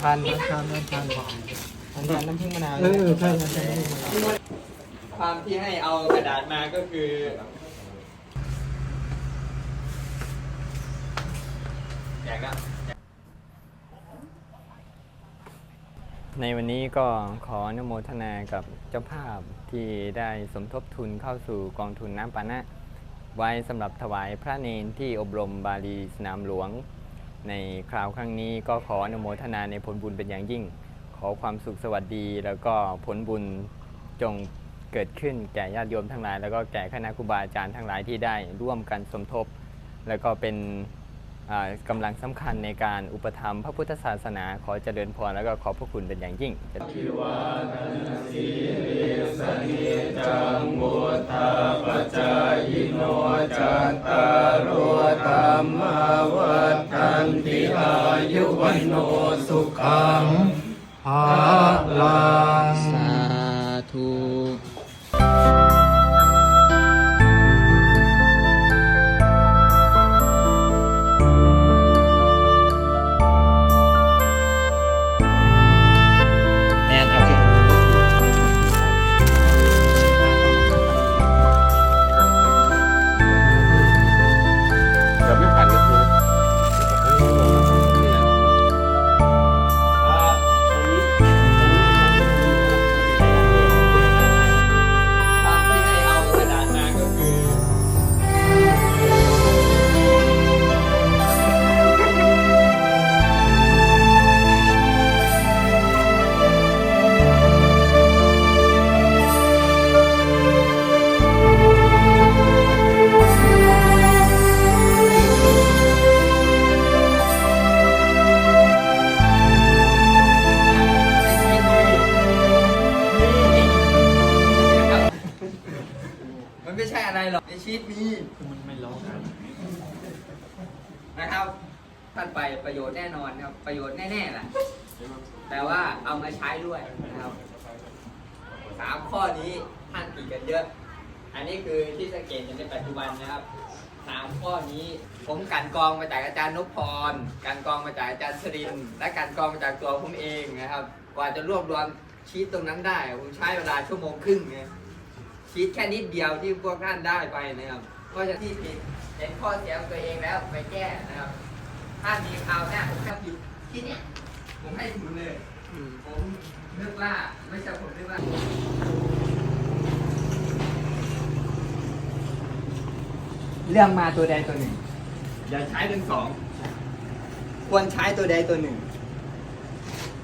ทานนะทานนะทานทานทานน้ำผึ้งมะนาวเออใช่ใช่ใช่ความที่ให้เอากระดาษมาก็คือแจกแล้วในวันนี้ก็ขออนุโมทนากับเจ้าภาพที่ได้สมทบทุนเข้าสู่กองทุนน้ำปานะ ไว้สำหรับถวายพระเนนที่อบรมบาลีสนามหลวง ในคราวครั้งนี้ก็ขออนุโมทนาในผลบุญเป็นอย่างยิ่ง ขอความสุขสวัสดี แล้วก็ผลบุญจงเกิดขึ้นแก่ญาติโยมทั้งหลาย แล้วก็แก่คณะครูบาอาจารย์ทั้งหลายที่ได้ร่วมกันสมทบ แล้วก็เป็นอ่ากำลังสำคัญในการอุปถัมภ์พระพุทธศาสนา ขอเจริญพรแล้วก็ขอพระคุณเป็นอย่างยิ่ง จายโนจัตตารุอธรรมวัฒทันติอายุวันโนสุขังภาลังสาธุ รหรอกในชีตมีมันไม่ร้องนะครับท่านไปประโยชน์แน่นอนครับ ประโยชน์แน่ๆแหละแต่ว่าเอามาใช้ด้วยนะครับสามข้อนี้ท่านผิดกันเยอะ อันนี้คือที่สังเกตในปัจจุบันนะครับสามข้อนี้ผมกันกองมาจากอาจารย์นพพรกันกองมาจากอาจารย์สริน และกันกองมาจากตัวผมเองนะครับ กว่าจะรวบรวมชีตตรงนั้นได้ ผมใช้เวลาชั่วโมงครึ่งเนี่ย ชีตแค่นิดเดียวที่พวกท่านได้ไปนะครับก็จะที่ผิดเห็นข้อเสียของตัวเองแล้วไปแก้นะครับถ้ามีคราวหน้าผมแค่ผิดที่เนี้ยผมให้คุณเลยผมนึกว่าไม่ใช่ผมนึกว่าเรื่องมาตัวใดตัวหนึ่ง อย่าใช้ทั้งสอง ควรใช้ตัวใดตัวหนึ่ง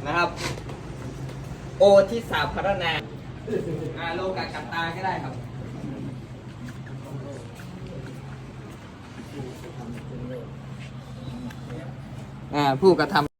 นะครับ โอที่สาพารณา อาโลกากับตาก็ได้ครับอ่าผู้กระทำ